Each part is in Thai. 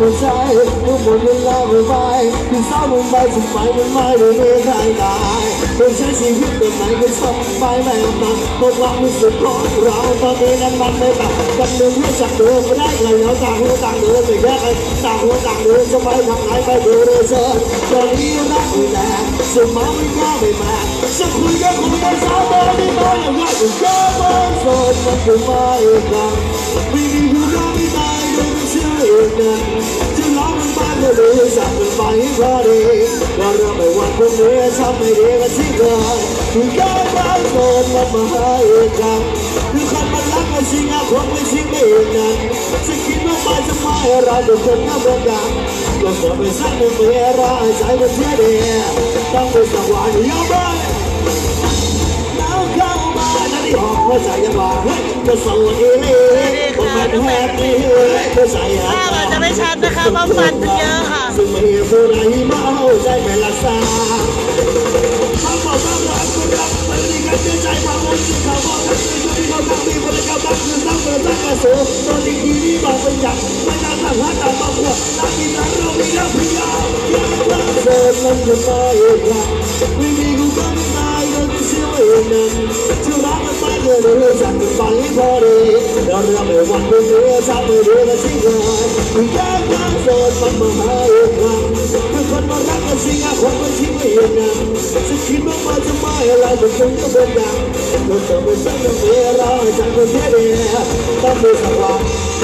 một trái yêu một lần lo về vai. Thì sao mình bay cùng phải bên mai để nghe thay lại tôi sẽ chỉ biết được này cái sông bay mẹ mà một lòng mình sự khó rõ và tôi đang mang mê bạc cầm đường hết sạc đường và đấy là nhớ tàng hô tàng đường thì ghét anh tàng hô tàng đường cho bay thằng ai bay đưa đời sơ cho đi yêu đã người nè sự máu mình ra về mà sẽ khui ra không bao sao tôi đi tôi là ngại của cơ bơ rồi mà cứ mai càng vì đi hư ra đi tay สับมันไปพอดีก็เรื่องไม่วันพรุ่งนี้ทำไม่ดีกันที่เกินคือแค่ความโสดมันมาให้กันคือคนมันรักกันจริงอะคงไม่จริงไม่เองนั้นจะคิดว่าไปจะไม่เราทุกคนก็เหมือนกันก็จะไปสักหนึ่งเมื่อไรใจมันเที่ยดีต้องไปสักวันยาวไปแล้วเข้ามาแล้วที่ห้องหัวใจยังหวาเฮ้ยจะสวยเลย ภาพอาจจะไม่ชัดนะคะเพราะฟันมันเยอะค่ะซึ่ เราเราไม่หวั่นไม่เสียชาไม่รู้และสิ่งงานถึงแม้ความโสดมันมาหาโอกาสคือคนมารักกันสิ่งานคนมาชิ้นไม่เห็นงานจะคิดมากมาจะไม่อะไรถึงคนก็เป็นดังคนจะไม่สั่งเมื่อเราจะคนแค่เดียวต้องไม่สักวัน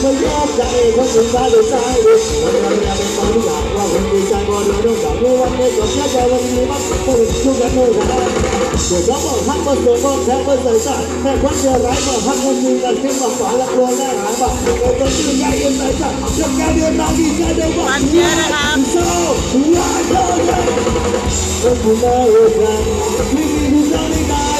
ไม่ยอมใจคนอื่นตายดูใจดิมันเราอยากเป็นคนอยากว่าคนดีใจบ่ดูดูดังรู้วันนี้ก็แค่ใจวันนี้มันพูดทุกอย่างเลยนะเดี๋ยวเขาบอกทักมาส่งบอกแทงมาใส่ใจแค่คนเดียวร้มาพักคนมีกันที่มาฝันละกลัวแน่หายมาเราต้องยืนยันยืนใส่ใจจะแก้เดือนเราดีใจเดียวว่าฟันเยอะนะคะโซ่ว่าเธอเนี่ยก็คุณได้กันไม่มีผู้ใดได้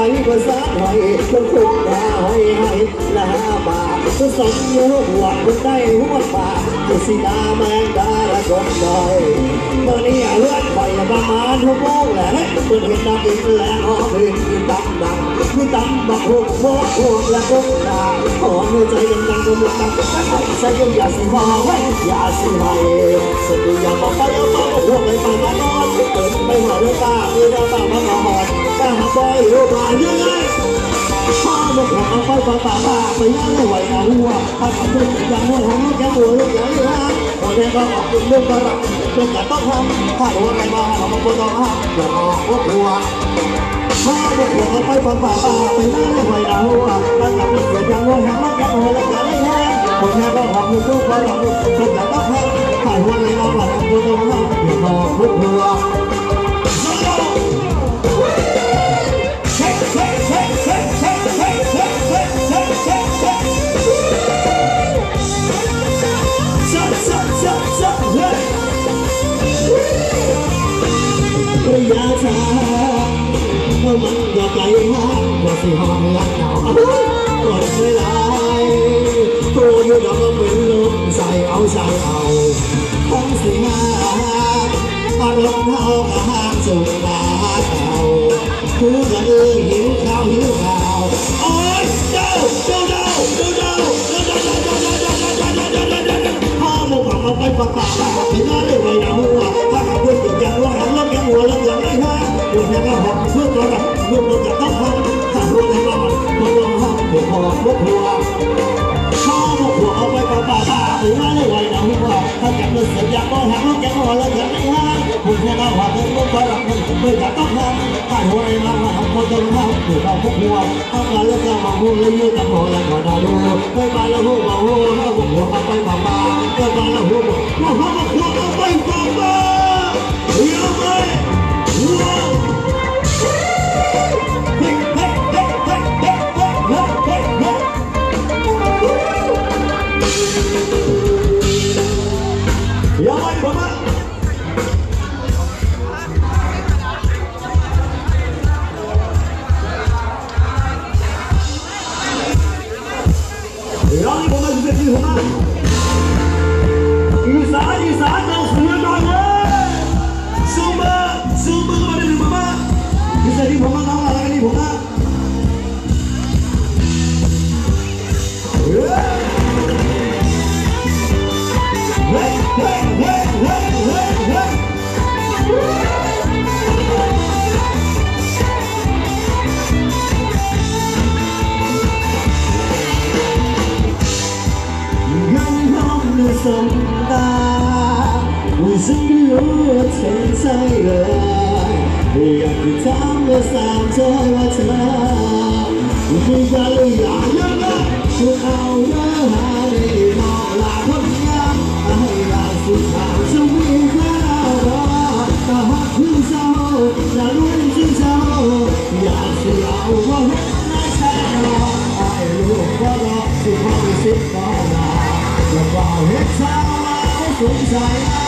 ไปภาษาไทยมันคุกตาให้ให้หน้าบา จะสมยูหัวคนได้หัวป่าจะสีดาแมงดาละกบดอยเมื่อนี้เลือนไผ่ประมาณหกโมงแหละเปิดเห็นน้ำอินแล้วหอมเห็นมีตำดังมีตำบักหกโมกหกและกบดาหอมหัวใจยังดังกว่าตังแต่ใครใส่ยังอย่าสิหอไว้อย่าสิให้สตุยาบอกไปเอามาบอกหัวไปไปมานอนเปิดไปหัวเรือตาเรื่อตามาหอนถ้าหากได้รู้ผ่านยังไงพ่อมาขอเอาไปป่าป่าป่าไปยังไม่ไหวเอาหัวถ้าทำด้วยอย่างหัวของลูกแก้วหัวลูกใหญ่ฮะพอแดงก็ออกเป็นเรื่องกระรักเป็นการต้องทำถ้าหัวใครมาเรามาคนต้องห้ามอย่าออกหัวหัวพ่อมาขอเอาไปป่าป่าป่าไปยังไม่ไหวเอาหัวถ้าทำด้วยอย่างหัวของลูกแก้วหัวลูกใหญ่ฮะพอแดงก็ออกเป็นเรื่องกระรักเป็นการต้องทำถ้าหัวใครมาเรามาคนต้องห้ามอย่าออกหัวหัวากกว่าสิห้องรักเรากดไม่ไหลตัวอยู่ดอกเป็นลมใส่เอาใส่เอาทั้งสิหาอารมณ์เท่ากับห้างสุดาเอาคือกันเออหิวข้าวหิวข้าวโอ้ยเจ้าเจ้าเจ้าเจ้าเจ้าเจ้าเจ้าเจ้าเจ้าเจ้าเจ้าเจ้าเจ้าเจ้าเจ้าเจ้าพ่อมึงบอกมาไปประกาศถึงได้เลยไว้นะหัวถ้าขับรถติดยางว่าหันรถแกหัวแล้วอย่างไรฮะหัวแกก็หอบเพื่อตัวละลูกมันจะต้องทำถ้าอยู่ một lúc vừa sau một cuộc ông quay vào bà bà bố má lấy quầy đầu hương vào thân cảm được sự giặc con hẳn lúc chẳng hỏi lên chẳng đánh ha cùng xe nào hòa thân lúc có đặc mình cũng đã tóc ha tại hôm nay mang không có chân ha được vào phút vừa ông là lúc nào mà lấy như tập hồ là nào đua quay là hương vào hương ha ông quay vào bà quay bà là hương vào một hương một cuộc ông quay yêu ơi Whoa! Uang ini, Bapak juga. ใจเลยอยากจะถามว่าสามเธอว่าเธอไม่ได้เลยอยากยังไงคือเอาเนื้อหาดีนอกลาคนงามให้ลาสุดทางจะมีแค่เราแต่หากพึ่งเศร้าอย่าลุ้นจนเศร้าอยากจะเอาว่าเห็นหน้าแค่รอไอ้ลูกก็รอสุดท้ายสิบก็ลาจะบอกให้เศร้าสงสัย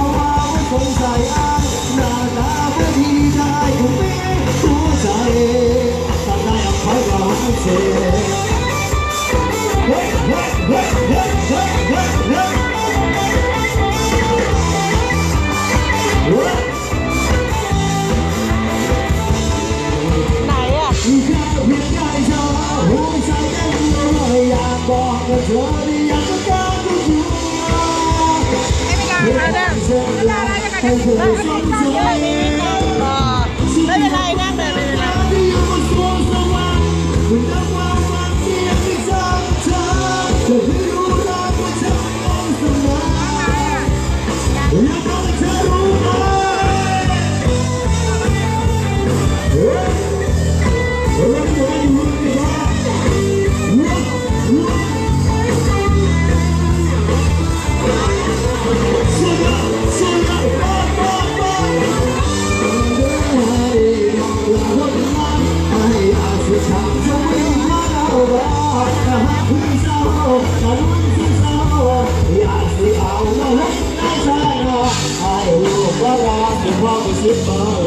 goodbye.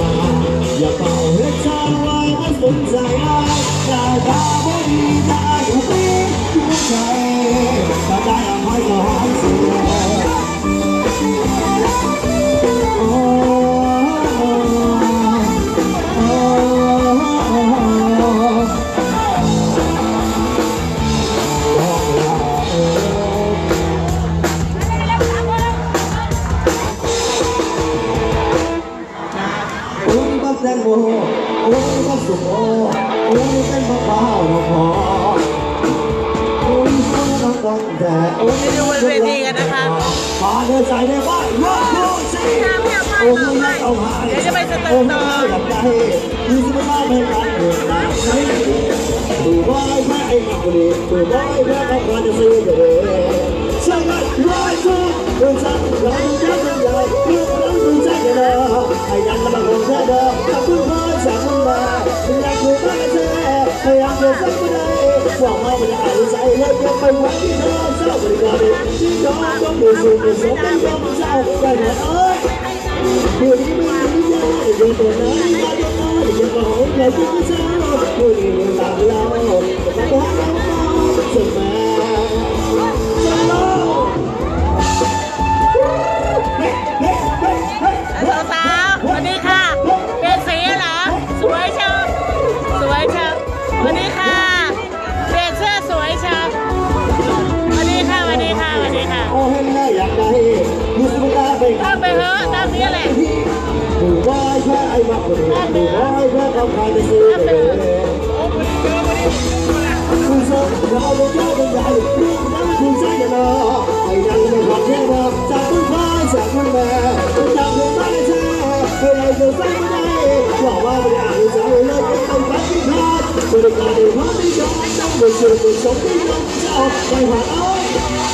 hôm ông hai hôm nay gặp đây cái người đã thấy từ voi má anh ngọc đi từ voi má các quan nhân sư về sang lại voi sư đường sang lại các bên đời nước nắng đường sang cái đó hãy ăn là bằng đường ra đó ta cứ voi sáng hôm nay đừng làm người ta cái xe ăn đường sang bên đây quả mau mình lại dạy lên cho mình quá đi đó sao mình đi đi đó có người dùng mình sống đây cho Thôi mày hứa, ta sẽ lẹ Mùi vai cho ai mặc của mình Mùi vai cho không phải tình yêu của mình Mùi sơ, nó vô cho bên đại Mùi mùi sai cho nó Hãy nhắn mình hoặc nhé nó Chả cũng vai, chả cũng mẹ Tôi chào người ta lên xe Người này vừa say với đây Nhỏ ba mình ả người giáo người lên Cái tầm phát kinh hát Tôi được cả đều hóa đi cho anh Đang vừa sửa cuộc sống đi trong Chào, mày hoạt ơi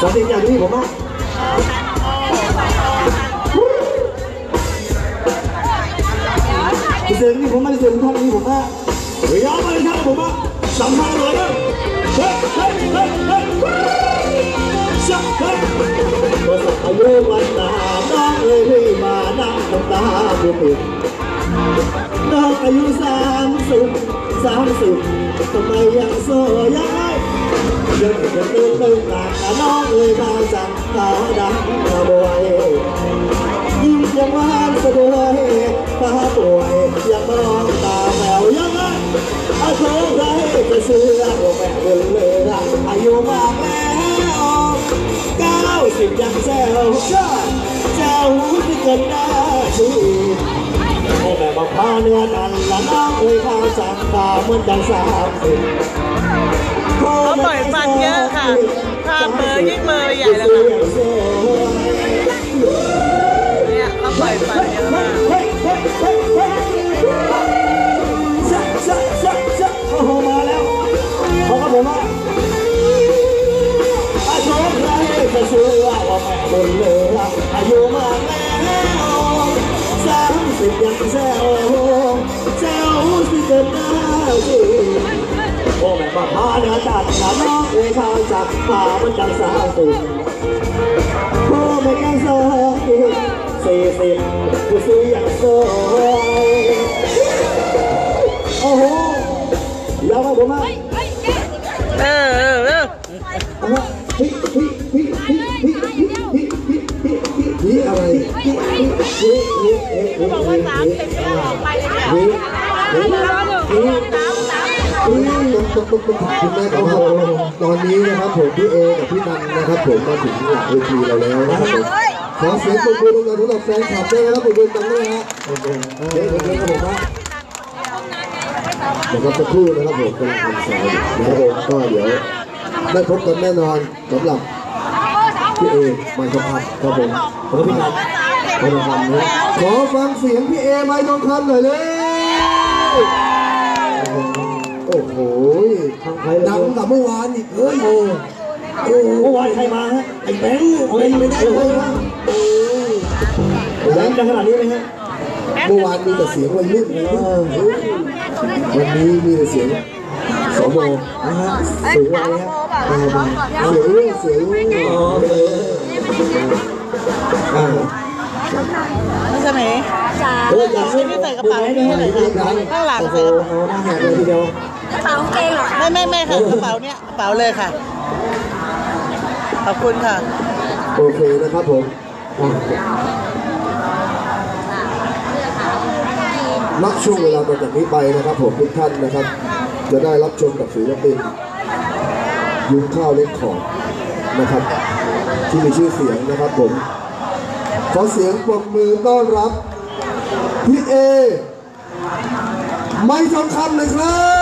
có tin nhà quý vị không ạ? สึงนี่ผมไม่ได้เสึงท่อนี้ผมว่าเฮ้ยยอมเลยครับผมว่าสัมภาษณ์เลยเฮ้ยเฮ้ยเฮ้ยเฮ้ยสักเฮ้ยประสบอายุวันตาน้องเอ้ยมานั่งน้ำตาบุบน้องอายุสามสิบสามสิบทำไมยังโซย้ายยังจะตื่นตื่นหลักน้องเอ้ยมาจังตาดำตาบวยยิ้มยังหวานสะด้วยตา สิบยังแซวเจ้าที่เกินหน้าชีให้แม่บอกพาเนื้อนันละน้องเอ่ยข้าสังตาเหมือนดังสามสิบเขาปล่อยฟันเยอะค่ะภาพเบอร์ยิ่งเบอร์ใหญ่แล้วค่ะเนี่ยเขาปล่อยฟันเยอะมาก ยังแซวแซวสิเกินหน้าสิโอ้แม่บ้าพาเนื้อจัดหนาน้องเอ้ยข้าวจับป่ามันจังสาวสุดโอ้แม่ยังสาวสี่สิบผู้ซื้อยังสวยโอ้โหยาวมากผมมา ตอนนี้นะครับผมพี่เอกับพี่นันนะครับผมมาถึงหลังเวทีเราแล้วนะครับผมขอเสียงปรบมือดังๆสำหรับแฟนคลับด้วยนะครับผมเป็นตังด้วยฮะเดี๋ยวเดี๋ยวครับผมนะเดี๋ยวก็สักครู่นะครับผมกำลังทำสายนะครับผมก็เดี๋ยวได้พบกันแน่นอนสำหรับพี่เอมค์ทองคำครับผมแล้วก็พี่นันไมค์ทองคำนะขอฟังเสียงพี่เอไมค์ทองคำหน่อยเลยโอ้โหทางใครดังกว่าเมื่อวานอีกเฮ้ยโอ้โหเมื่อวานใครมาฮะไอ้แบงค์เอาเล่นไม่ได้เลยนะแบงค์ดังขนาดนี้ไหมฮะเมื่อวานมีแต่เสียงวัยรุ่นนะวันนี้มีแต่เสียงสมนะฮะเสียงอะไรฮะเสียงเรื่องเสียงเรื่องอ๋ อเอออ่ามันจะไหนโอ้ยอยากไม่ได้ใส่กระเป๋านี่เลยค่ะข้างหลังโอ้โหใส่กระเป๋าหน้าแหกเลยทีเดียวไม่ไม่ไม่ค่ะกระเป๋าเนี้ยกระเป๋าเลยค่ะ ขอบคุณค่ะ โอเคนะครับผมอะนับช่วงเวลาต่อจากนี้ไปนะครับผมทุกท่านนะครับ จะได้รับชมกับศิลปินยุ้งข้าวเล็กของนะครับ ที่มีชื่อเสียงนะครับผม ขอเสียงปรบมือต้อนรับ พี่เอ ไม่ทองคำเลยครับ